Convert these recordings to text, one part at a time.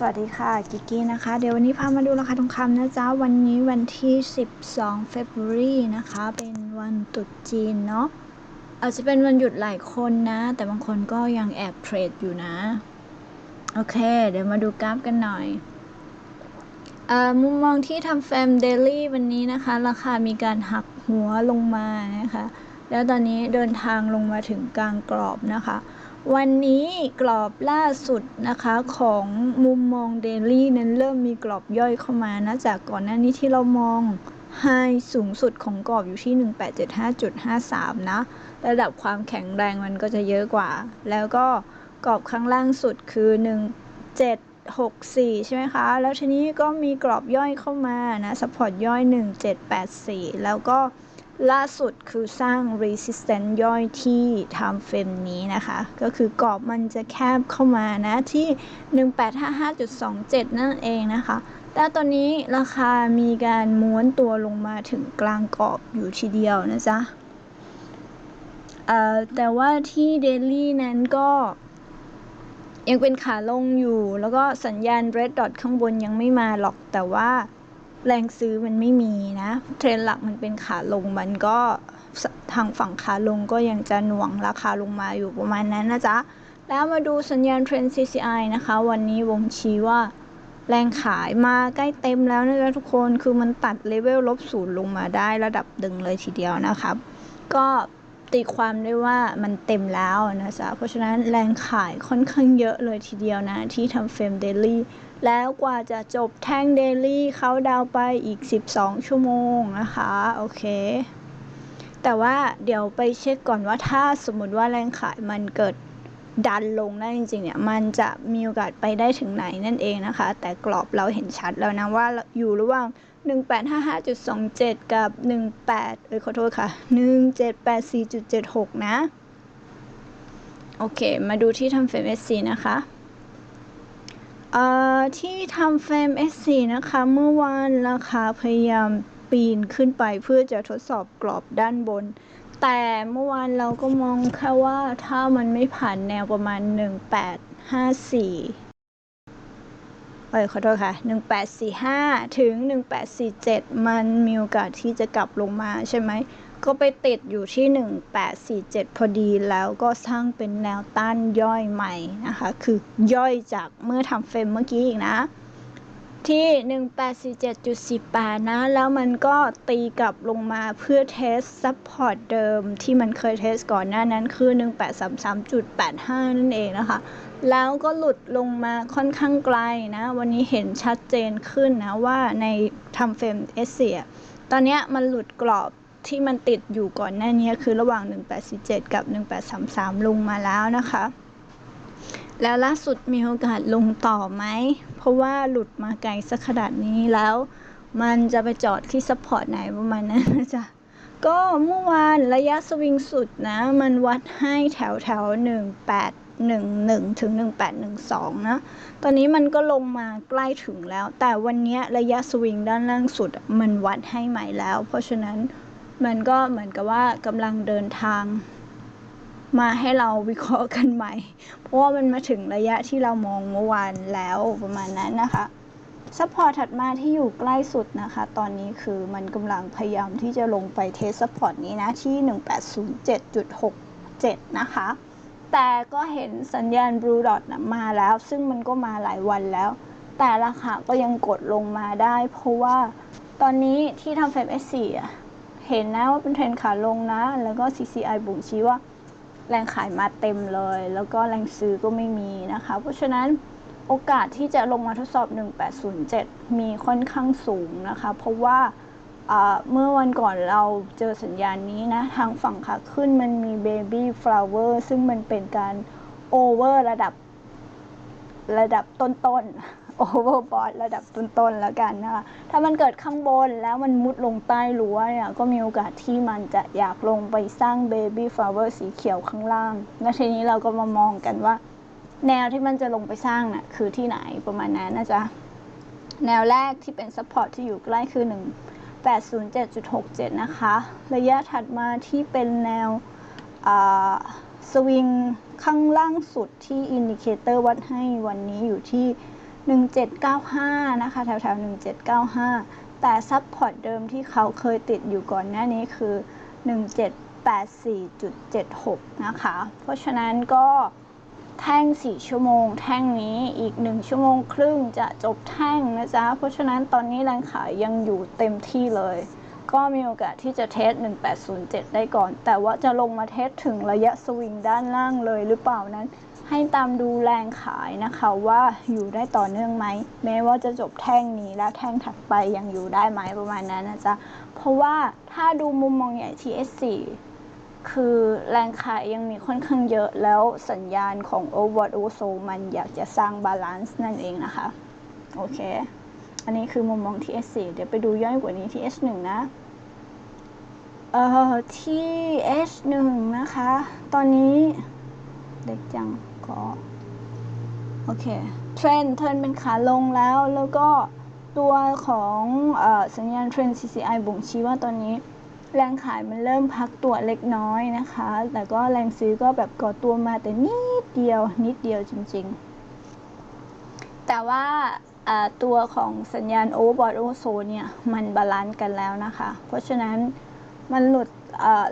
สวัสดีค่ะกิกกี้นะคะ เดี๋ยววันนี้พามาดูราคาทองคำนะจ๊ะ วันนี้วันที่ 12 February นะคะ เป็นวันตรุษจีนเนาะอาจจะเป็นวันหยุดหลายคนนะ แต่บางคนก็ยังแอบเทรดอยู่นะ โอเค เดี๋ยวมาดูกราฟกันหน่อยอมุมมองที่ทำแฟมเดลี่วันนี้นะคะ ราคามีการหักหัวลงมานะคะ แล้วตอนนี้เดินทางลงมาถึงกลางกรอบนะคะ วันนี้กรอบล่าสุดนะคะของมุมมองเดลี่นั้นเริ่มมีกรอบย่อยเข้ามานะจากก่อนหน้านี้ที่เรามองไฮสูงสุดของกรอบอยู่ที่ 1875.53 นะ ระดับความแข็งแรงมันก็จะเยอะกว่า แล้วก็กรอบข้างล่างสุดคือ 1764 ใช่ไหมคะ แล้วทีนี้ก็มีกรอบย่อยเข้ามานะ สปอร์ตย่อย 1784 แล้วก็ ล่าสุดคือสร้าง resistance ย่อยที่ time frame นี้นะคะ ก็คือกรอบมันจะแคบเข้ามานะที่ 1855.27 นั่นเองนะคะ แต่ตอนนี้ราคามีการม้วนตัวลงมาถึงกลางกรอบอยู่ทีเดียวนะจ๊ะแต่ว่าที่ daily นั้นก็ยังเป็นขาลงอยู่ แล้วก็สัญญาณ red dot ข้างบนยังไม่มาหรอกแต่ว่า แรงซื้อมันไม่มีนะ เทรนหลักมันเป็นขาลงมันก็ทางฝั่งขาลงก็ยังจะหน่วงราคาลงมาอยู่ประมาณนั้นนะจ๊ะ แล้วมาดูสัญญาณเทรน CCI นะคะ วันนี้วงชี้ว่าแรงขายมาใกล้เต็มแล้วนะจ๊ะทุกคนคือมันตัดเลเวลลบศูนย์ลงมาได้ระดับดึงเลยทีเดียวนะครับ ก็ ตีความได้ว่ามันเต็มแล้วนะจ๊ะ เพราะฉะนั้นแรงขายค่อนข้างเยอะเลยทีเดียวนะ ที่ทำเฟรมเดลี่แล้วกว่าจะจบแท่งเดลี่เขาดาวไปอีก 12 ชั่วโมงนะคะ โอเค แต่ว่าเดี๋ยวไปเช็คก่อนว่าถ้าสมมติว่าแรงขายมันเกิด ดันลงได้จริงๆเนี่ยมันจะมีโอกาสไปได้ถึงไหนนั่นเองนะคะ แต่กรอบเราเห็นชัดแล้วนะว่าอยู่ระหว่าง 1855.27 กับ 18 เอ้ยขอโทษค่ะ 1784.76 นะ โอเค มาดูที่ทำเฟรม SC นะคะเอ่อที่ทำเฟรม S4 นะคะ เมื่อวานราคาพยายามปีนขึ้นไปเพื่อจะทดสอบกรอบด้านบน แต่เมื่อวานเราก็มองแค่ว่าถ้ามันไม่ผ่านแนวประมาณ 1854 เอ้ยขอโทษค่ะ 1845 ถึง 1847 มันมีโอกาสที่จะกลับลงมาใช่ไหม ก็ไปติดอยู่ที่ 1847 พอดีแล้วก็สร้างเป็นแนวต้านย่อยใหม่นะคะ คือย่อยจากเมื่อทำเฟรมเมื่อกี้อีกนะ ที่ 1847.48นะ แล้วมันก็ตีกลับลงมาเพื่อเทสซัพพอร์ตเดิมที่มันเคยเทสก่อนหน้านั้นคือ 1833.85 นั่นเองนะคะ แล้วก็หลุดลงมาค่อนข้างไกลนะ วันนี้เห็นชัดเจนขึ้นนะว่าในทำเฟรมเอเชียตอนนี้มันหลุดกรอบที่มันติดอยู่ก่อนหน้านี้คือระหว่าง 1847 กับ 1833 ลงมาแล้วนะคะ แล้วล่าสุดมีโอกาสลงต่อไหม เพราะว่าหลุดมาไกลสักขนาดนี้แล้ว มันจะไปจอดที่ซัพพอร์ตไหนประมาณนั้นนะจ๊ะก็เมื่อวานระยะสวิงสุดนะ มันวัดให้แถวแถว1811ถึง1812นะ ตอนนี้มันก็ลงมาใกล้ถึงแล้ว แต่วันนี้ระยะสวิงด้านล่างสุดมันวัดให้ใหม่แล้ว เพราะฉะนั้นมันก็เหมือนกับว่ากำลังเดินทาง มาให้เราวิเคราะห์กันใหม่ เพราะว่ามันมาถึงระยะที่เรามองเมื่อวานแล้วประมาณนั้นนะคะซัพพอร์ตถัดมาที่อยู่ใกล้สุดนะคะ ตอนนี้คือมันกำลังพยายามที่จะลงไปเทสซัพพอร์ตนี้นะที่ 1807.67 นะคะ แต่ก็เห็นสัญญาณ Blue Dot นะมาแล้ว ซึ่งมันก็มาหลายวันแล้ว แต่ราคาก็ยังกดลงมาได้ เพราะว่าตอนนี้ที่ทำเฟรม S4 อ่เห็นนะว่าเป็นเทรนขาลงนะ แล้วก็ CCI บ่งชี้ว่า แรงขายมาเต็มเลย แล้วก็แรงซื้อก็ไม่มีนะคะ เพราะฉะนั้นโอกาสที่จะลงมาทดสอบ 1807 มีค่อนข้างสูงนะคะ เพราะว่าเมื่อวันก่อนเราเจอสัญญาณนี้นะ ทางฝั่งขาขึ้นมันมี Baby Flower ซึ่งมันเป็นการ over ระดับระดับต้นๆ overbought ระดับต้นๆแล้วกันนะคะถ้ามันเกิดข้างบนแล้วมันมุดลงใต้รั้วเนี่ยก็มีโอกาสที่มันจะอยากลงไปสร้าง Baby Flower สีเขียวข้างล่าง และทีนี้เราก็มามองกันว่า แนวที่มันจะลงไปสร้างน่ะคือที่ไหนประมาณนั้นนะจ๊ะแนวแรกที่เป็น support ที่อยู่ใกล้คือ 1 807.67 นะคะ ระยะถัดมาที่เป็นแนวสวิงข้างล่างสุดที่อินดิเคเตอร์วัดให้วันนี้อยู่ที่ 1795 นะคะ แถวๆ 1795 แต่ซับพอร์ตเดิมที่เขาเคยติดอยู่ก่อนหน้านี้คือ 1784.76 นะคะ เพราะฉะนั้นก็แท่ง 4 ชั่วโมง แท่งนี้อีก 1 ชั่วโมงครึ่งจะจบแท่งนะจ๊ะ เพราะฉะนั้นตอนนี้แรงขายยังอยู่เต็มที่เลย ก็มีโอกาสที่จะเทส 1807 ได้ก่อน แต่ว่าจะลงมาเทสถึงระยะสวิงด้านล่างเลยหรือเปล่านั้น ให้ตามดูแรงขายนะคะว่าอยู่ได้ต่อเนื่องไหมแม้ว่าจะจบแท่งนี้แล้วแท่งถัดไปยังอยู่ได้ไหมประมาณนั้นนะจ๊ะเพราะว่าถ้าดูมุมมองใหญ่ TS4 คือแรงขายยังมีค่อนข้างเยอะแล้วสัญญาณของ Overbought Oversold มันอยากจะสร้างบาลานซ์นั่นเองนะคะ โอเค อันนี้คือมุมมอง TS4 เดี๋ยวไปดูย่อยกว่านี้ TS1 นะเอ่อ TS1 นะคะ ตอนนี้ เล็กจังก็โอเคเทรนเทรนเป็นขาลงแล้วแล้วก็ตัวของอสัญญาณเทรน CCI บ่งชี้ว่าตอนนี้แรงขายมันเริ่มพักตัวเล็กน้อยนะคะ แต่ก็แรงซื้อก็แบบก่อตัวมาแต่นิดเดียวนิดเดียวจริงๆ แต่ว่าตัวของสัญญาณ Overbought Oversold เนี่ย มันบาลานซ์กันแล้วนะคะ เพราะฉะนั้นมันหลุด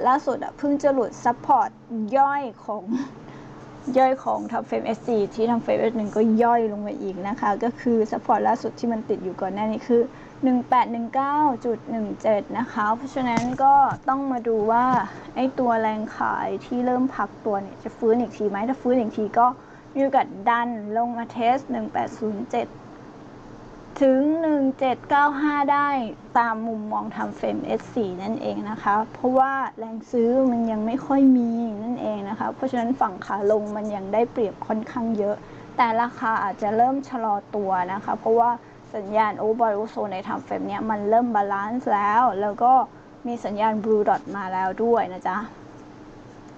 ล่าสุดเพิ่งจะหลุดซัพพอร์ตย่อยของ ย่อยของทับเฟรม S4 ที่ทำเฟรม S1 ก็ย่อยลงมาอีกนะคะ ก็คือซัพพอร์ตล่าสุดที่มันติดอยู่ก่อนหน้านี้คือ 1819.17 นะคะ เพราะฉะนั้นก็ต้องมาดูว่า ไอ้ตัวแรงขายที่เริ่มพักตัวเนี่ย จะฟื้นอีกทีไหมถ้าฟื้นอีกทีก็มีโอกาสดันลงมาเทส 1807 ถึง 1795 ได้ตามมุมมองทำเฟรม S4 นั่นเองนะคะ เพราะว่าแรงซื้อมันยังไม่ค่อยมีนั่นเองนะคะ เพราะฉะนั้นฝั่งขาลงมันยังได้เปรียบค่อนข้างเยอะ แต่ราคาอาจจะเริ่มชะลอตัวนะคะ เพราะว่าสัญญาณ o v e r b o u t ในทำเฟรมเนี้ยมันเริ่มบาลานซ์แล้ว แล้วก็มีสัญญาณ blue dot มาแล้วด้วยนะจ๊ะ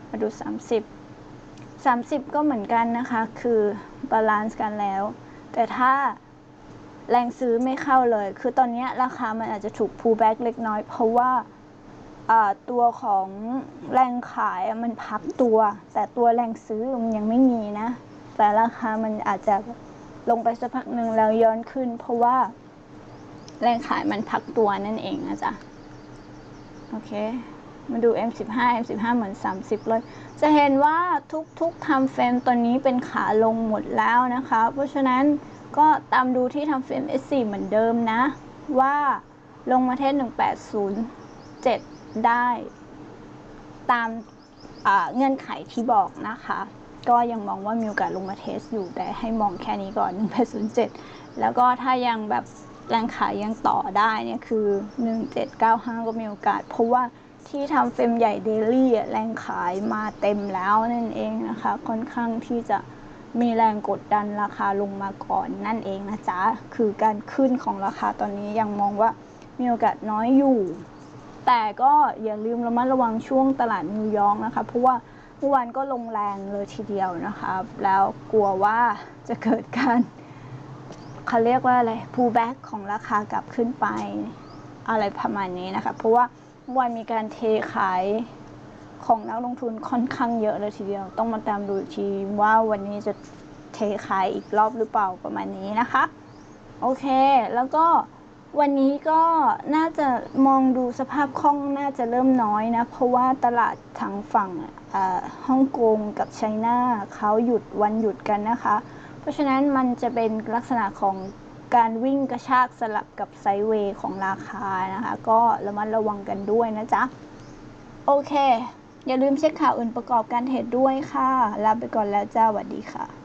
มาดู 30 30 ก็เหมือนกันนะคะ คือบาลานซ์กันแล้ว แต่ถ้า แรงซื้อไม่เข้าเลย คือตอนนี้ราคามันอาจจะถูก pull back เล็กน้อย เพราะว่าตัวของแรงขายมันพักตัว แต่ตัวแรงซื้อมันยังไม่มีนะ แต่ราคามันอาจจะลงไปสักพักหนึ่งแล้วย้อนขึ้น เพราะว่า แรงขายมันพักตัวนั่นเองนะจ๊ะ โอเค มาดู M15 M15 เหมือน 30 เลย จะเห็นว่าทุกๆทำเฟรมตัวนี้เป็นขาลงหมดแล้วนะคะ เพราะฉะนั้น ก็ตามดูที่ทำเฟรม S4 เหมือนเดิมนะ ว่าลงมาเทส1807 ได้ตามเงื่อนไขที่บอกนะคะ ก็ยังมองว่ามีโอกาสลงมาเทสอยู่แต่ให้มองแค่นี้ก่อน 1807 แล้วก็ถ้ายังแบบแรงขายยังต่อได้เนี่ยคือ 1795 ก็มีโอกาส เพราะว่าที่ทำเฟรมใหญ่เดลี่แรงขายมาเต็มแล้วนั่นเองนะคะ ค่อนข้างที่จะ มีแรงกดดันราคาลงมาก่อนนั่นเองนะจ๊ะ คือการขึ้นของราคาตอนนี้ยังมองว่ามีโอกาสน้อยอยู่ แต่ก็อย่าลืมระมัดระวังช่วงตลาดนิวยอร์กนะคะ เพราะว่าเมื่อวานก็ลงแรงเลยทีเดียวนะคะ แล้วกลัวว่าจะเกิดการเขาเรียกว่าอะไร pullback ของราคากลับขึ้นไปอะไรประมาณนี้นะคะ เพราะว่าเมื่อวานมีการเทขาย ของนักลงทุนค่อนข้างเยอะเลยทีเดียว ต้องมาตามดูอีกทีว่าวันนี้จะเทขายอีกรอบหรือเปล่าประมาณนี้นะคะ โอเค แล้วก็วันนี้ก็น่าจะมองดูสภาพคล่องน่าจะเริ่มน้อยนะ เพราะว่าตลาดทางฝั่งฮ่องกงกับไชน่าเขาหยุดวันหยุดกันนะคะ เพราะฉะนั้นมันจะเป็นลักษณะของการวิ่งกระชากสลับกับไซเวย์ของราคานะคะ ก็ระมัดระวังกันด้วยนะจ๊ะ โอเค อย่าลืมเช็คข่าวอื่นประกอบการเทรดด้วยค่ะ ลาไปก่อนแล้วจ้าสวัสดีค่ะ